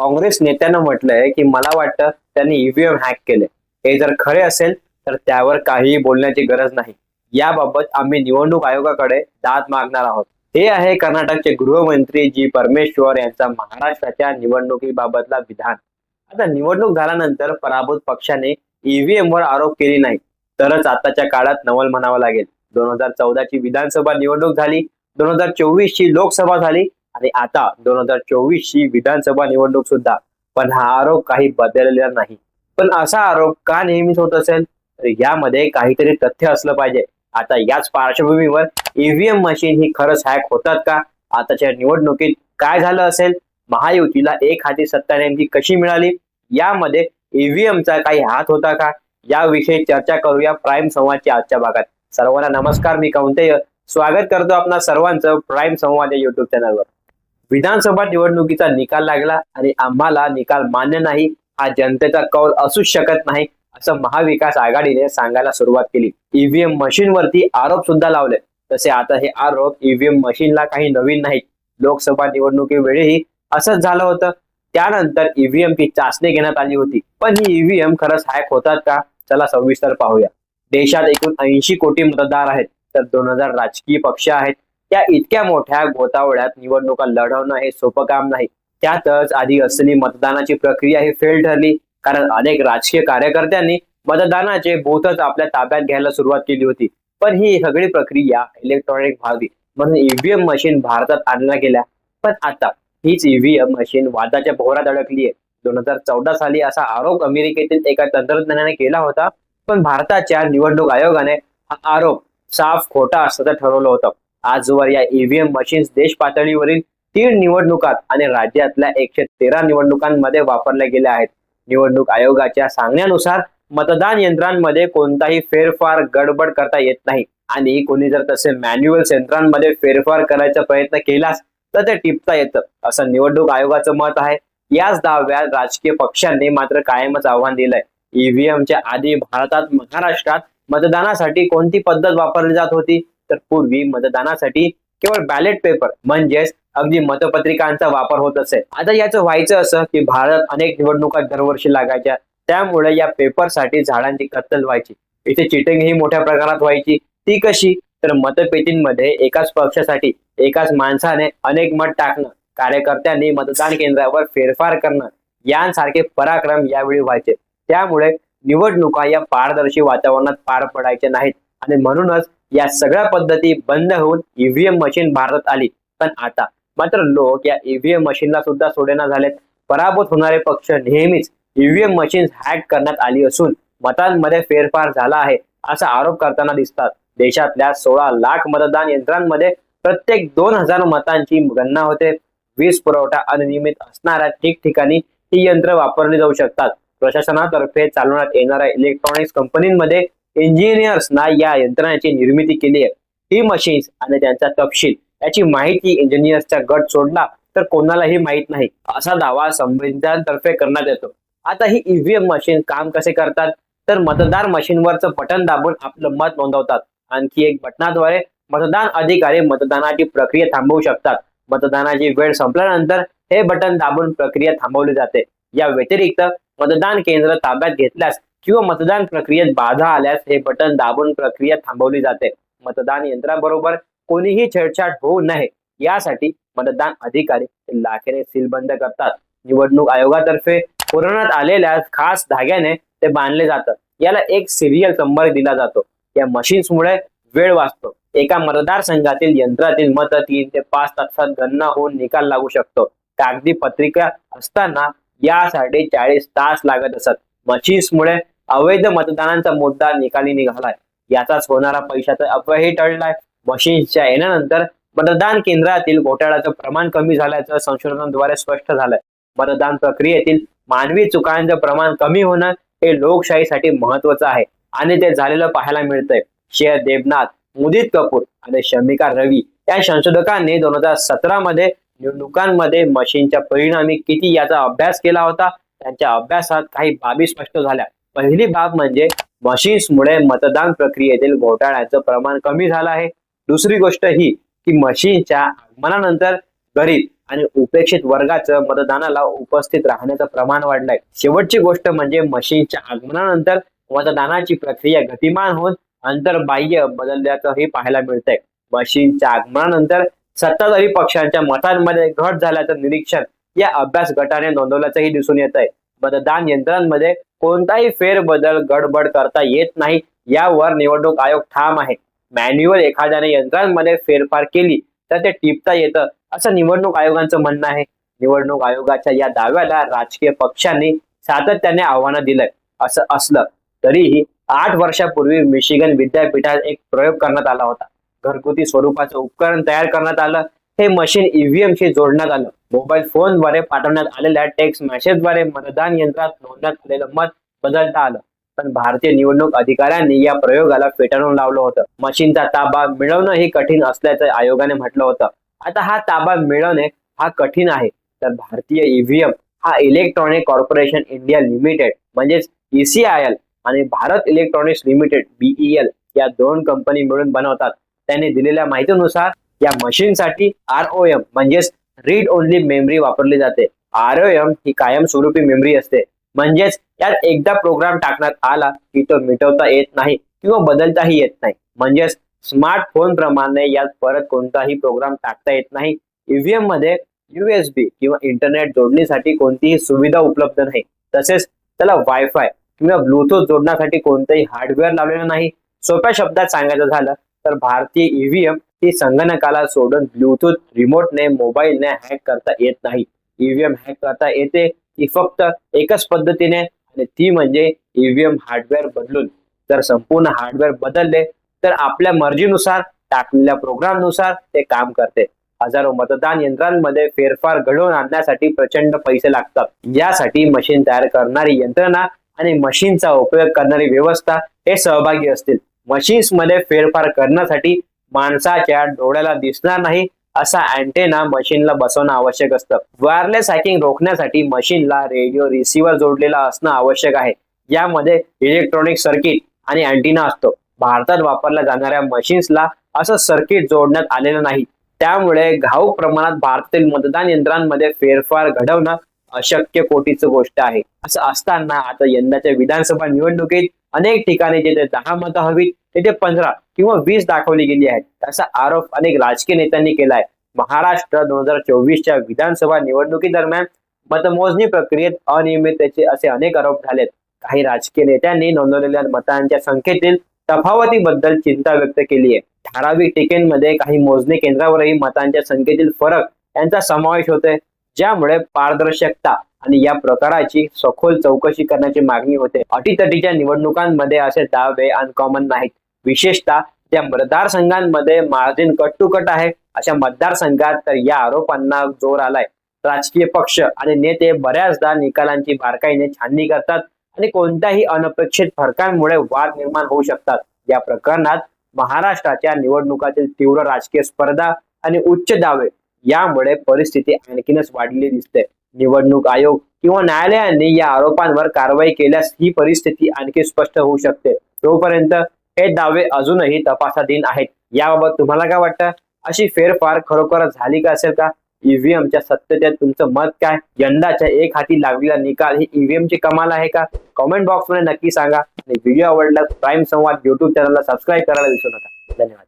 काँग्रेस नेत्यानं म्हटलंय की मला वाटतं त्यांनी ईव्हीएम हॅक केले हे जर खरे असेल तर त्यावर काहीही बोलण्याची गरज नाही. याबाबत आम्ही निवडणूक आयोगाकडे दाद मागणार आहोत. हे आहे कर्नाटकचे गृहमंत्री जी. परमेश्वर यांचा महाराष्ट्राच्या निवडणुकीबाबतला विधान. आता निवडणूक झाल्यानंतर पराभूत पक्षाने ईव्हीएम वर आरोप केले नाही तरच आताच्या काळात नवल म्हणावं लागेल. दोन हजार चौदाची विधानसभा निवडणूक झाली. दोन हजार चोवीस ची लोकसभा झाली. आणि आता दोन हजार चोवीस ची विधानसभा निवडणूक सुद्धा. पण हा आरोप काही बदललेला नाही. पण असा आरोप का नेहमीच होत असेल? तर यामध्ये काहीतरी तथ्य असलं पाहिजे. आता याच पार्श्वभूमीवर ईव्हीएम मशीन ही खरंच हॅक होतात का? आताच्या निवडणुकीत काय झालं असेल? महायुतीला एक हाती सत्ता नेमकी कशी मिळाली? यामध्ये ईव्हीएमचा काही हात होता का? याविषयी चर्चा करूया प्राईम संवादच्या आजच्या भागात. सर्वांना नमस्कार मी कौंतेय. स्वागत करतो आपणा सर्वांचं प्राईम संवाद या युट्यूब चॅनलवर विधानसभा निवडणुकीचा निकाल लागला आणि आम्हाला निकाल मान्य नाही. हा जनतेचा कौल असूच शकत नाही असं महाविकास आघाडीने सांगायला सुरुवात केली. ईव्हीएम मशीनवरती आरोप सुद्धा लावले. तसे आता हे आरोप ईव्हीएम मशीनला काही नवीन नाहीत. लोकसभा निवडणुकीवेळीही असंच झालं होतं. त्यानंतर ईव्हीएम ची चाचणी घेण्यात आली होती. पण ही ईव्हीएम खरंच हॅक होतात का? चला सविस्तर पाहूया. देशात एकूण ऐंशी कोटी मतदार आहेत. तर दोन हजार राजकीय पक्ष आहेत. त्या इतक्या मोठ्या गोतावळ्यात निवडणुका लढवणं हे सोपं काम नाही. त्यातच आधी असलेली मतदानाची प्रक्रिया ही फेल ठरली. कारण अनेक राजकीय कार्यकर्त्यांनी मतदानाचे बूथच आपल्या ताब्यात घ्यायला सुरुवात केली होती. पण ही सगळी प्रक्रिया इलेक्ट्रॉनिक व्हावी म्हणून ईव्हीएम मशीन भारतात आणल्या गेल्या. पण आता हीच ईव्हीएम मशीन वादाच्या भोवरात अडकली आहे. दोन हजार चौदा साली असा आरोप अमेरिकेतील एका तंत्रज्ञानाने केला होता. पण भारताच्या निवडणूक आयोगाने हा आरोप साफ खोटा असल्याचं ठरवलं होतं. आजवर या ईव्हीएम मशीन्स देश पातळीवरील तीन निवडणुकात आणि राज्यातल्या एकशे तेरा निवडणुकांमध्ये वापरल्या गेल्या आहेत. निवडणूक आयोगाच्या सांगण्यानुसार मतदान यंत्रांमध्ये कोणताही फेरफार गडबड करता येत नाही. आणि कोणी जर तसे मॅन्युअल यंत्रांमध्ये फेरफार करायचा प्रयत्न केलास तर ते टिपता येतं असं निवडणूक आयोगाचं मत आहे. याच दाव्यात राजकीय पक्षांनी मात्र कायमच आव्हान दिलंय. ईव्हीएमच्या आधी भारतात महाराष्ट्रात मतदानासाठी कोणती पद्धत वापरली जात होती? तर पूर्वी मतदानासाठी केवळ बॅलेट पेपर म्हणजेच अगदी मतपत्रिकांचा वापर होत असे. आता याचं व्हायचं असं की भारत अनेक निवडणुका दरवर्षी लागायच्या. त्यामुळे या पेपरसाठी झाडांची कत्तल व्हायची. इथे चिटिंग ही मोठ्या प्रकारात व्हायची. ती कशी? तर मतपेटींमध्ये एकाच पक्षासाठी एकाच माणसाने अनेक मत टाकणं कार्यकर्त्यांनी मतदान केंद्रावर फेरफार करणं यांसारखे पराक्रम यावेळी व्हायचे. त्यामुळे निवडणुका या पारदर्शी वातावरणात पार पडायच्या नाहीत. आणि म्हणूनच या सगळ्या पद्धती बंद होऊन ईव्हीएम मशीन भारतात आली. पण आता मात्र लोक या ईव्हीएम मशीनला सुद्धा सोडेना झालेत. पराभूत होणारे पक्ष नेहमीच ईव्हीएम मशीन हॅक करण्यात आली असून मतांमध्ये फेरफार झाला आहे असा आरोप करताना दिसतात. देशातल्या सोळा लाख मतदान यंत्रांमध्ये प्रत्येक दोन हजार मतांची गणना होते. वीज पुरवठा अनियमित असणाऱ्या ठिकठिकाणी ही यंत्र वापरली जाऊ शकतात. प्रशासनातर्फे चालवण्यात येणाऱ्या इलेक्ट्रॉनिक्स कंपनीमध्ये इंजिनियर्सना या यंत्रणाची निर्मिती केली आहे. ही मशीन्स आणि त्यांचा तपशील. याची माहिती इंजिनियर्सचा गट सोडला तर कोणालाही माहीत नाही. असा दावा संबंधितांतर्फे करण्यात येतो. आता ही ईव्हीएम मशीन काम कसे करतात? तर मतदार मशीनवरचं बटन दाबून आपलं मत नोंदवतात. आणखी एक बटनाद्वारे मतदान अधिकारी मतदानाची प्रक्रिया थांबवू शकतात. मतदानाची वेळ संपल्यानंतर हे बटन दाबून प्रक्रिया थांबवली जाते. या व्यतिरिक्त मतदान केंद्र ताब्यात घेतल्यास किंवा मतदान प्रक्रियेत बाधा आल्यास हे बटन दाबून प्रक्रिया थांबवली जाते. मतदान यंत्राबरोबर कोणीही छेडछाड होऊ नये. यासाठी मतदान अधिकारी लाखेने सीलबंद करतात. निवडणूक आयोगातर्फे पुरवण्यात आलेल्या खास धाग्याने ते बांधले जातात. याला एक सिरियल नंबर दिला जातो. या मशीन्समुळे वेळ वाचतो. एका मतदारसंघातील यंत्रातील मत तीन ते पाच तासात गणना होऊन निकाल लागू शकतो. कागदी पत्रिका असताना यासाठी चाळीस तास लागत असत. मशीन्समुळे अवैध मतदानाचा मुद्दा निकाली निघालाय. याचाच होणारा पैशाचा अपव्ययही टळलाय. मशीन्सच्या येण्यानंतर मतदान केंद्रातील घोटाळ्याचं प्रमाण कमी झाल्याचं संशोधनाद्वारे स्पष्ट झालंय. मतदान प्रक्रियेतील मानवी चुकांचं प्रमाण कमी होणं हे लोकशाहीसाठी महत्वाचं आहे आणि ते झालेलं पाहायला मिळतंय. शेर देवनाथ मुदित कपूर आणि शमिका रवी या संशोधकांनी दोन हजार सतरा मध्ये निवडणुकांमध्ये मशीनच्या परिणामी किती याचा अभ्यास केला होता? त्यांच्या अभ्यासात काही बाबी स्पष्ट झाल्या. पहिली बाब म्हणजे मशीन्समुळे मतदान प्रक्रियेतील घोटाळ्याचं प्रमाण कमी झालं आहे. दुसरी गोष्ट ही की मशीनच्या आगमनानंतर गरीब आणि उपेक्षित वर्गाचं मतदानाला उपस्थित राहण्याचं प्रमाण वाढलंय. शेवटची गोष्ट म्हणजे मशीनच्या आगमनानंतर मतदानाची प्रक्रिया गतिमान होऊन अंतर्बाह्य बदलल्याचंही पाहायला मिळतंय. मशीनच्या आगमनानंतर सत्ताधारी पक्षांच्या मतांमध्ये घट झाल्याचं निरीक्षण या अभ्यास गटाने नोंदवल्याचंही दिसून येत आहे. मतदान यंत्रांमध्ये कोणताही फेरबदल गडबड करता येत नाही यावर निवडणूक आयोग ठाम आहे. मॅन्युअल एखाद्याने यंत्रांमध्ये फेरफार केली तर ते टिपता येतं असं निवडणूक आयोगाचं म्हणणं आहे. निवडणूक आयोगाच्या या दाव्याला राजकीय पक्षांनी सातत्याने आव्हानं दिलंय असं असलं तरीही आठ वर्षापूर्वी मिशिगन विद्यापीठात एक प्रयोग करण्यात आला होता. घरगुती स्वरूपाचं उपकरण तयार करण्यात आलं. हे मशीन ईव्हीएमशी जोडण्यात आलं. मोबाईल फोनद्वारे पाठवण्यात आलेल्या टेक्स्ट मेसेजद्वारे मतदान यंत्रात नोंदण्यात आलेलं मत बदलता आलं. पण भारतीय निवडणूक अधिकाऱ्यांनी या प्रयोगाला फेटाळून लावलं होतं. मशीनचा ताबा मिळवणं हे कठीण असल्याचं आयोगाने म्हटलं होतं. आता हा ताबा मिळवणे हा कठीण आहे. तर भारतीय ईव्हीएम हा इलेक्ट्रॉनिक कॉर्पोरेशन इंडिया लिमिटेड म्हणजेच ईसीआयएल आणि भारत इलेक्ट्रॉनिक्स लिमिटेड बीईएल या दोन कंपनी मिळून बनवतात. त्यांनी दिलेल्या माहितीनुसार या मशीनसाठी आर ओ एम म्हणजेच रीड ओनली मेमरी वापरली जाते. आरओएम ही कायमस्वरूपी मेमरी असते. म्हणजेच यात एकदा प्रोग्राम टाकण्यात आला की तो मिटवता येत नाही किंवा बदलताही येत नाही. म्हणजेच स्मार्टफोन प्रमाणे यात परत कोणताही प्रोग्राम टाकता येत नाही. ईव्हीएममध्ये युएसबी किंवा इंटरनेट जोडणीसाठी कोणतीही सुविधा उपलब्ध नाही. तसेच त्याला वायफाय किंवा ब्लूटूथ जोडण्यासाठी कोणतंही हार्डवेअर लावलेलं नाही. सोप्या शब्दात सांगायचं झालं तर भारतीय ईव्हीएम ती संगणकाला सोडून ब्लूटूथ रिमोटने मोबाईलने हॅक करता येत नाही. ईव्हीएम हॅक करता येते. ती फक्त एकच पद्धतीने आणि ती म्हणजे ईव्हीएम हार्डवेअर बदलून. जर संपूर्ण हार्डवेअर बदलले तर आपल्या मर्जीनुसार टाकलेल्या प्रोग्रामनुसार ते काम करते. हजारो मतदान यंत्रांमध्ये फेरफार घडवून आणण्यासाठी प्रचंड पैसे लागतात. यासाठी मशीन तयार करणारी यंत्रणा आणि मशीनचा उपयोग करणारी व्यवस्था हे सहभागी असतील. मशीन्समध्ये फेरफार करण्यासाठी माणसाच्या डोळ्याला दिसणार नाही असा अँटेना मशीनला बसवणं आवश्यक असतं. वायरलेस हॅकिंग रोखण्यासाठी मशीनला रेडिओ रिसिव्हर जोडलेला असणं आवश्यक आहे. यामध्ये इलेक्ट्रॉनिक सर्किट आणि अँटिना असतो. भारतात वापरल्या जाणाऱ्या मशीन्सला असं सर्किट जोडण्यात आलेलं नाही. त्यामुळे घाऊक प्रमाणात भारतातील मतदान यंत्रांमध्ये फेरफार घडवणं अशक्य कोटीचं गोष्ट आहे. असं असताना आता यंदाच्या विधानसभा निवडणुकीत अनेक ठिकाणी जिथे दहा मतं हवीत तिथे पंधरा किंवा वीस दाखवली गेली आहेत. असा आरोप अनेक राजकीय नेत्यांनी केलाय. महाराष्ट्र दोन हजार चोवीसच्या विधानसभा निवडणुकीदरम्यान मतमोजणी प्रक्रियेत अनियमिततेचे असे अनेक आरोप झालेत. काही राजकीय नेत्यांनी नोंदवलेल्या मतांच्या संख्येतील तफावतीबद्दल चिंता व्यक्त केली आहे ठराविक टिकेंमध्ये काही मोजणी केंद्रावरही मतांच्या संख्येतील फरक यांचा समावेश होतोय. ज्यामुळे पारदर्शकता आणि या प्रकाराची सखोल चौकशी करण्याची मागणी होते. अटीतटीच्या निवडणुकांमध्ये असे दावे अनकॉमन नाहीत. विशेषतः त्या मतदारसंघांमध्ये मार्जिन कट टू कट आहे. अशा मतदारसंघात तर या आरोपांना जोर आलाय. राजकीय पक्ष आणि नेते बऱ्याचदा निकालांची बारकाईने छाननी करतात आणि कोणत्याही अनपेक्षित फरकांमुळे वाद निर्माण होऊ शकतात. या प्रकरणात महाराष्ट्राच्या निवडणुकातील तीव्र राजकीय स्पर्धा आणि उच्च दावे यामुळे परिस्थिती आणखीनच वाढलेली दिसते. निवडणूक आयोग किंवा न्यायालयांनी या आरोपांवर कारवाई केल्यास ही परिस्थिती आणखी स्पष्ट होऊ शकते. तोपर्यंत हे दावे अजूनही तपासाधीन आहेत. याबाबत तुम्हाला काय वाटतं? अशी फेरफार खरोखरच झाली का असेल का? ईव्हीएमच्या सत्यतेत तुमचं मत काय? यंदाच्या एक हाती लागलेला निकाल ही ईव्हीएम ची कमाल आहे का? कमेंट बॉक्समध्ये नक्की सांगा. आणि व्हिडिओ आवडला प्राईम संवाद युट्यूब चॅनलला सबस्क्राईब करायला विसरू नका. धन्यवाद.